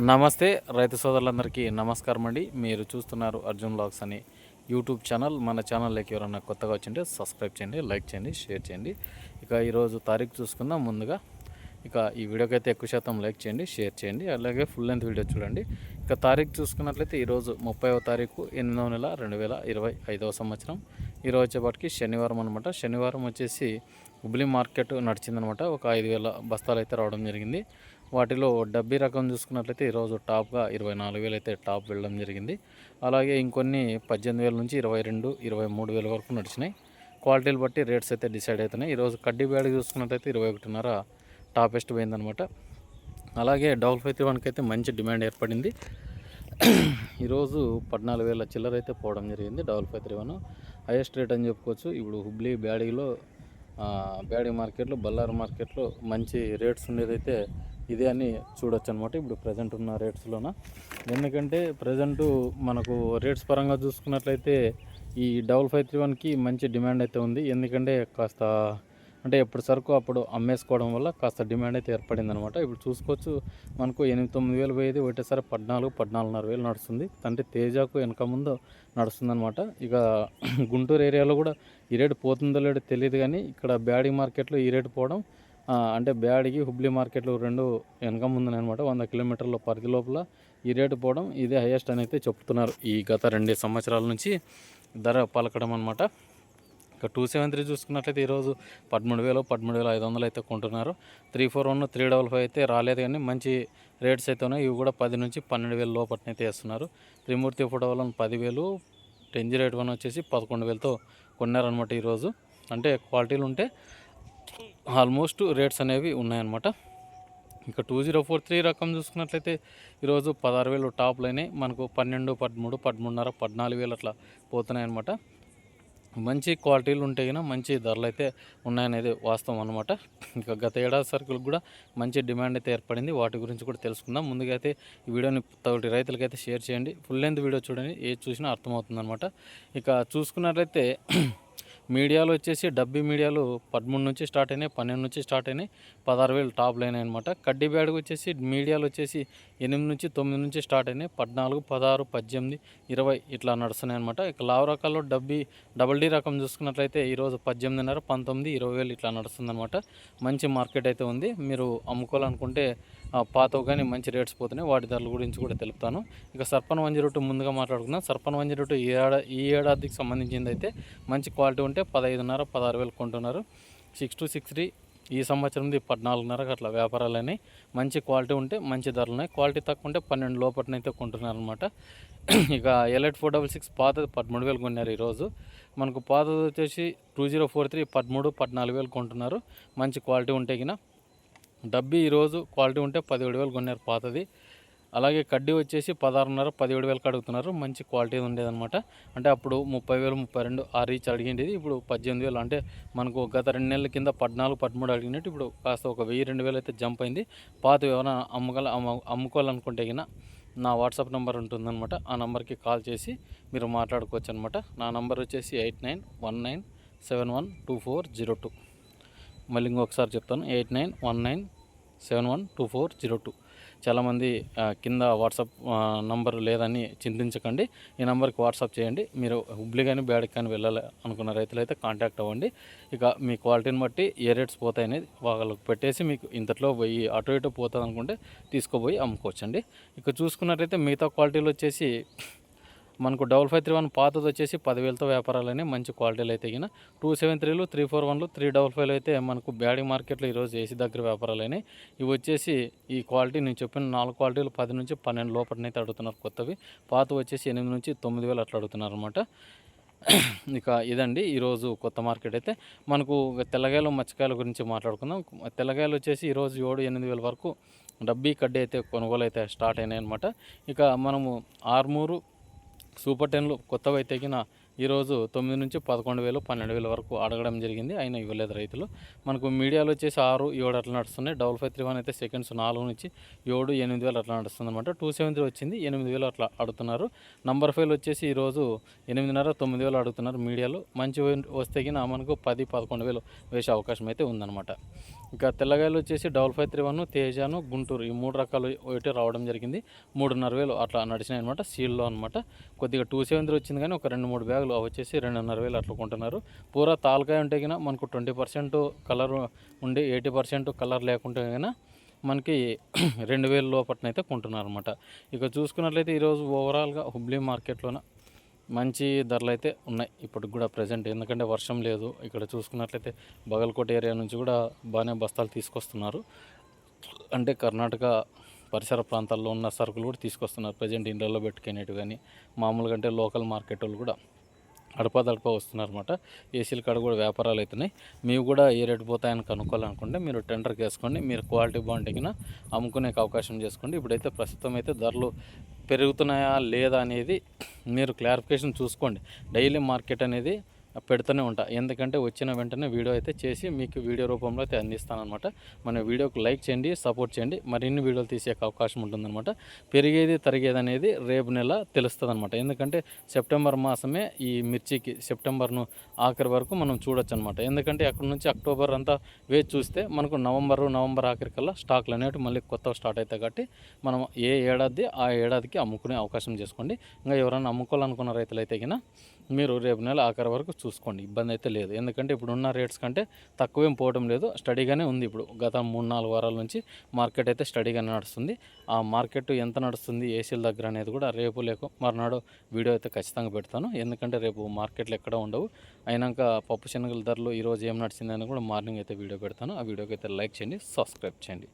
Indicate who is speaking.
Speaker 1: నమస్తే రైతు సోదరులందరికీ నమస్కారం అండి. మీరు చూస్తున్నారు అర్జున్ బ్లాగ్స్ అని యూట్యూబ్ ఛానల్. మన ఛానల్లోకి ఎవరైనా కొత్తగా వచ్చింటే సబ్స్క్రైబ్ చేయండి లైక్ చేయండి షేర్ చేయండి. ఇక ఈరోజు తారీఖు చూసుకుందాం ముందుగా. ఇక ఈ వీడియోకి అయితే ఎక్కువ శాతం లైక్ చేయండి షేర్ చేయండి. అలాగే ఫుల్ లెంత్ వీడియో చూడండి. ఇక తారీఖు చూసుకున్నట్లయితే ఈరోజు ముప్పైవ తారీఖు ఎనిమిదవ నెల రెండు వేల ఇరవై ఐదవ సంవత్సరం. ఈరోజు వచ్చేపాటికి శనివారం అనమాట శనివారం వచ్చేసి హుబ్లీ మార్కెట్ నడిచిందనమాట ఒక ఐదు వేల బస్తాలు అయితే రావడం జరిగింది. వాటిలో డబ్బీ రకం చూసుకున్నట్లయితే ఈరోజు టాప్గా ఇరవై నాలుగు వేలు అయితే టాప్ వెళ్ళడం జరిగింది. అలాగే ఇంకొన్ని పద్దెనిమిది వేల నుంచి ఇరవై రెండు ఇరవై మూడు వేల వరకు నడిచినాయి. క్వాలిటీలు బట్టి రేట్స్ అయితే డిసైడ్ అవుతున్నాయి. ఈరోజు కడ్డీ బ్యాడ్ చూసుకున్నట్లయితే ఇరవై ఒకటిన్నర టాపెస్ట్ పోయిందనమాట అలాగే డబుల్ ఫైవ్ త్రీ వన్కి అయితే మంచి డిమాండ్ ఏర్పడింది. ఈరోజు పద్నాలుగు వేల చిల్లర అయితే పోవడం జరిగింది double five three one. Highest rate అని చెప్పుకోవచ్చు. ఇప్పుడు హుబ్లీ బ్యాడీలో బ్యాడీ మార్కెట్లో బల్లారు మార్కెట్లో మంచి రేట్స్ ఉండేదైతే ఇదే అని చూడొచ్చు అనమాట ఇప్పుడు ప్రజెంట్ ఉన్న రేట్స్లోన ఎందుకంటే ప్రజెంట్ మనకు రేట్స్ పరంగా చూసుకున్నట్లయితే ఈ డబుల్ ఫైవ్ త్రీ వన్కి మంచి డిమాండ్ అయితే ఉంది. ఎందుకంటే కాస్త అంటే ఎప్పుడు సరుకు అప్పుడు అమ్మేసుకోవడం వల్ల కాస్త డిమాండ్ అయితే ఏర్పడింది అనమాట ఇప్పుడు చూసుకోవచ్చు మనకు ఎనిమిది తొమ్మిది వేలు పోయేది ఒకటేసారి పద్నాలుగు పద్నాలుగున్నర వేలు నడుస్తుంది. అంటే తేజాకు వెనక ముందు నడుస్తుంది అనమాట ఇక గుంటూరు ఏరియాలో కూడా ఈ రేటు పోతుందో లేదో తెలియదు కానీ ఇక్కడ బ్యాడీ మార్కెట్లో ఈ రేటు పోవడం అంటే బ్యాడికి హుబ్లీ మార్కెట్లు రెండు వెనక ముందున అనమాట వంద కిలోమీటర్ల పరిధి లోపల ఈ రేటు పోవడం ఇదే హైయెస్ట్ అని అయితే చెప్తున్నారు. ఈ గత రెండు సంవత్సరాల నుంచి ధర పలకడం అనమాట ఇక టూ సెవెన్ త్రీ చూసుకున్నట్లయితే ఈరోజు పదమూడు వేలు పదమూడు వేల ఐదు వందలు అయితే కొంటున్నారు. Three four one three double five అయితే రాలేదు కానీ మంచి రేట్స్ అయితే ఉన్నాయి. ఇవి కూడా పది నుంచి పన్నెండు వేల లోపట్నైతే వేస్తున్నారు. త్రిమూర్తి ఫోటో వల్ల పదివేలు టెన్ జీరో ఎయిట్ వన్ వచ్చేసి పదకొండు వేలతో కొన్నారనమాట ఈరోజు అంటే క్వాలిటీలు ఉంటే ఆల్మోస్ట్ రేట్స్ అనేవి ఉన్నాయన్నమాట. ఇక టూ జీరో ఫోర్ త్రీ రకం చూసుకున్నట్లయితే ఈరోజు పదహారు వేలు టాప్లు అయినాయి మనకు పన్నెండు పదమూడు పదమూడున్నర పద్నాలుగు వేలు అట్లా పోతున్నాయి అనమాట మంచి క్వాలిటీలు ఉంటే కనుక మంచి ధరలు అయితే ఉన్నాయనేది వాస్తవం అనమాట ఇంకా గత ఏడాది సరుకులకు కూడా మంచి డిమాండ్ అయితే ఏర్పడింది. వాటి గురించి కూడా తెలుసుకుందాం. ముందుగా అయితే ఈ వీడియోని తోటి రైతులకైతే షేర్ చేయండి. ఫుల్ లెంత్ వీడియో చూడండి. ఏది చూసినా అర్థమవుతుంది అనమాట ఇక చూసుకున్నట్లయితే మీడియాలో వచ్చేసి డబ్బీ మీడియాలు పదమూడు నుంచి స్టార్ట్ అయినాయి పన్నెండు నుంచి స్టార్ట్ అయినాయి పదహారు వేలు టాప్ లైన్ అనమాట కడ్డీ బ్యాడ్కి వచ్చేసి మీడియాలు వచ్చేసి ఎనిమిది నుంచి తొమ్మిది నుంచి స్టార్ట్ అయినాయి పద్నాలుగు పదహారు పద్దెనిమిది ఇరవై ఇట్లా నడుస్తున్నాయి అనమాట ఇక లావు రకాల్లో డబ్బీ డబల్ డీ రకం చూసుకున్నట్లయితే ఈరోజు పద్దెనిమిదిన్నర పంతొమ్మిది ఇరవై వేలు ఇట్లా నడుస్తుందన్నమాట. మంచి మార్కెట్ అయితే ఉంది. మీరు అమ్ముకోవాలనుకుంటే పాతవు కానీ మంచి రేట్స్ పోతున్నాయి. వాటి ధరల గురించి కూడా తెలుపుతాను. ఇక సర్పన్ వన్ జీరో టూ ముందుగా మాట్లాడుకుందాం. సర్పన్ వన్ జీరో టూ ఈ ఏడా ఈ ఏడాదికి సంబంధించింది అయితే మంచి క్వాలిటీ ఉంటే పదహైదున్నర పదహారు వేలు కొంటున్నారు. సిక్స్ టు సిక్స్ త్రీ ఈ సంవత్సరంది పద్నాలుగున్నరకు అట్లా వ్యాపారాలని మంచి క్వాలిటీ ఉంటే మంచి ధరలు ఉన్నాయి. క్వాలిటీ తక్కువ ఉంటే పన్నెండు లోపలనైతే కొంటున్నారు అనమాట ఇక ఎలైట్ ఫోర్ డబల్ సిక్స్ పాతది పదమూడు వేలు కొన్నారు ఈరోజు. మనకు పాతది వచ్చేసి టూ జీరో ఫోర్ త్రీ పదమూడు పద్నాలుగు వేలు కొంటున్నారు. మంచి క్వాలిటీ ఉంటే కినా డబ్బీ ఈరోజు క్వాలిటీ ఉంటే పదిహేడు వేలు కొన్నారు పాతది. అలాగే కడ్డీ వచ్చేసి పదహారున్నర పదిహేడు వేలకు అడుగుతున్నారు. మంచి క్వాలిటీ ఉండేదన్నమాట. అంటే అప్పుడు ముప్పై వేలు ముప్పై రెండు ఆ రీచ్ అడిగిండేది. ఇప్పుడు పద్దెనిమిది వేలు అంటే మనకు గత రెండు నెలల కింద పద్నాలుగు పదమూడు అడిగినట్టు ఇప్పుడు కాస్త ఒక వెయ్యి రెండు వేలు అయితే జంప్ అయింది. పాత ఏమైనా అమ్మగల అమ్ముకోవాలనుకుంటే గిన నా వాట్సాప్ నెంబర్ ఉంటుందన్నమాట. ఆ నెంబర్కి కాల్ చేసి మీరు మాట్లాడుకోవచ్చు అనమాట నా నెంబర్ వచ్చేసి eight nine one nine seven one two four zero two. మళ్ళీ ఇంకొకసారి చెప్తాను. Eight nine one nine seven one two four zero two. చాలామంది కింద వాట్సాప్ నంబర్ లేదని చింతించకండి. ఈ నెంబర్కి వాట్సాప్ చేయండి. మీరు హుబ్లీ కానీ బ్యాడ్కి కానీ వెళ్ళాలి అనుకున్న రైతులైతే కాంటాక్ట్ అవ్వండి. ఇక మీ క్వాలిటీని బట్టి ఏ రేట్స్ పోతాయనేది వాళ్ళకి పెట్టేసి మీకు ఇంతట్లో పోయి అటు ఇటు పోతుంది అనుకుంటే తీసుకోపోయి అమ్ముకోవచ్చండి. ఇక చూసుకున్నట్లయితే మిగతా క్వాలిటీలు వచ్చేసి మనకు డబల్ ఫైవ్ త్రీ వన్ పాతది వచ్చేసి పదివేలతో వ్యాపారాలని మంచి క్వాలిటీలు అయితే గిన టూ సెవెన్ త్రీలు త్రీ ఫోర్ వన్లు త్రీ డబల్ ఫైవ్లు అయితే మనకు బ్యాడీ మార్కెట్లో ఈరోజు ఏసీ దగ్గర వ్యాపారాలని ఇవి వచ్చేసి ఈ క్వాలిటీ నేను చెప్పిన నాలుగు క్వాలిటీలు పది నుంచి పన్నెండు లోపలనైతే అడుగుతున్నారు కొత్తవి. పాత వచ్చేసి ఎనిమిది నుంచి తొమ్మిది వేలు అట్లా అడుగుతున్నారు అనమాట ఇక ఇదండి ఈరోజు కొత్త మార్కెట్ అయితే. మనకు తెల్లగాయలు మచ్చకాయల గురించి మాట్లాడుకుందాం. తెల్లగాయలు వచ్చేసి ఈరోజు ఏడు ఎనిమిది వేల వరకు డబ్బీ కడ్డీ అయితే కొనుగోలు అయితే స్టార్ట్ అయినాయి అనమాట ఇక మనము ఆర్మూరు సూపర్ టెన్లు కొత్తగా ఎక్కిన ఈరోజు తొమ్మిది నుంచి పదకొండు వేలు పన్నెండు వేల వరకు అడగడం జరిగింది. అయినా ఇవ్వలేదు రైతులు. మనకు మీడియాలో వచ్చేసి ఆరు ఏడు అట్లా నడుస్తున్నాయి. డబల్ ఫైవ్ త్రీ వన్ అయితే సెకండ్స్ నాలుగు నుంచి ఏడు ఎనిమిది వేలు అట్లా నడుస్తుంది అనమాట టూ సెవెన్ త్రీ వచ్చింది ఎనిమిది వేలు అట్లా అడుగుతున్నారు. నంబర్ ఫైవ్ వచ్చేసి ఈరోజు ఎనిమిదిన్నర తొమ్మిది వేలు అడుగుతున్నారు మీడియాలో. మంచి వస్తే కింద మనకు పది పదకొండు వేలు వేసే అవకాశం అయితే ఉందన్నమాట. ఇంకా తెల్లగాయలు వచ్చేసి డబల్ ఫైవ్ త్రీ వన్ తేజాను గుంటూరు ఈ మూడు రకాలు ఒకటి రావడం జరిగింది. మూడున్నర వేలు అట్లా నడిచినాయి అనమాట సీల్లో అనమాట కొద్దిగా టూ సెవెన్ త్రీ వచ్చింది కానీ ఒక రెండు మూడు బ్యాగ్ బ్యాగులు వచ్చేసి రెండున్నర వేలు అట్లా కొంటున్నారు. పూరా తాలకాయ ఉంటే కన్నా మనకు ట్వంటీ పర్సెంట్ కలర్ ఉండి ఎయిటీ పర్సెంట్ కలర్ లేకుంటే కన్నా మనకి రెండు వేల లోపట్నైతే కొంటున్నారు అనమాట ఇక చూసుకున్నట్లయితే ఈరోజు ఓవరాల్గా హుబ్లీ మార్కెట్లోన మంచి ధరలు అయితే ఉన్నాయి ఇప్పటికి కూడా ప్రజెంట్ ఎందుకంటే వర్షం లేదు. ఇక్కడ చూసుకున్నట్లయితే బగల్కోట ఏరియా నుంచి కూడా బాగానే బస్తాలు తీసుకొస్తున్నారు. అంటే కర్ణాటక పరిసర ప్రాంతాల్లో ఉన్న సరుకులు కూడా తీసుకొస్తున్నారు. ప్రజెంట్ ఇండ్లలో పెట్టుకునేటివి కానీ మామూలుగా అంటే లోకల్ మార్కెట్ వాళ్ళు కూడా. అడపదడప వస్తున్నారు అనమాట ఏసీల కాడ కూడా వ్యాపారాలు అవుతున్నాయి మీకు కూడా ఏ రేటు పోతాయని కనుక్కోవాలనుకుంటే మీరు టెండర్కి వేసుకోండి. మీరు క్వాలిటీ బాగుంటే అమ్ముకునే అవకాశం చేసుకోండి. ఇప్పుడైతే ప్రస్తుతం అయితే ధరలు పెరుగుతున్నాయా లేదా అనేది మీరు క్లారిఫికేషన్ చూసుకోండి. డైలీ మార్కెట్ అనేది పెడుతూనే ఉంటా. ఎందుకంటే వచ్చిన వెంటనే వీడియో అయితే చేసి మీకు వీడియో రూపంలో అయితే అందిస్తానమాట మన వీడియోకి లైక్ చేయండి సపోర్ట్ చేయండి. మరిన్ని వీడియోలు తీసే అవకాశం ఉంటుందన్నమాట. పెరిగేది తరిగేది అనేది రేపు నెల తెలుస్తుంది అనమాట ఎందుకంటే సెప్టెంబర్ మాసమే ఈ మిర్చికి సెప్టెంబర్ను ఆఖరి వరకు మనం చూడొచ్చు అనమాట ఎందుకంటే అక్కడ నుంచి అక్టోబర్ అంతా వేచి చూస్తే మనకు నవంబరు నవంబర్ ఆఖరి కల్లా స్టాక్లు అనేవి మళ్ళీ కొత్త స్టార్ట్ అవుతాయి కాబట్టి మనం ఏ ఏడాది ఆ ఏడాదికి అమ్ముకునే అవకాశం చేసుకోండి. ఇంకా ఎవరైనా అమ్ముకోవాలనుకున్న రైతులైతే కన్నా మీరు రేపు నెల ఆఖరి వరకు చూసుకోండి ఇబ్బంది అయితే లేదు. ఎందుకంటే ఇప్పుడు ఉన్న రేట్స్ కంటే తక్కువేం పోవడం లేదు. స్టడీగానే ఉంది ఇప్పుడు. గత మూడు నాలుగు వారాల నుంచి మార్కెట్ అయితే స్టడీగానే నడుస్తుంది. ఆ మార్కెట్ ఎంత నడుస్తుంది ఏసీల దగ్గర అనేది కూడా రేపు లేక మర్నాడు వీడియో అయితే ఖచ్చితంగా పెడతాను. ఎందుకంటే రేపు మార్కెట్లు ఎక్కడ ఉండవు. అయినాక పప్పు శనగల ధరలు ఈరోజు ఏం నడిచిందని కూడా మార్నింగ్ అయితే వీడియో పెడతాను. ఆ వీడియోకి అయితే లైక్ చేయండి సబ్స్క్రైబ్ చేయండి.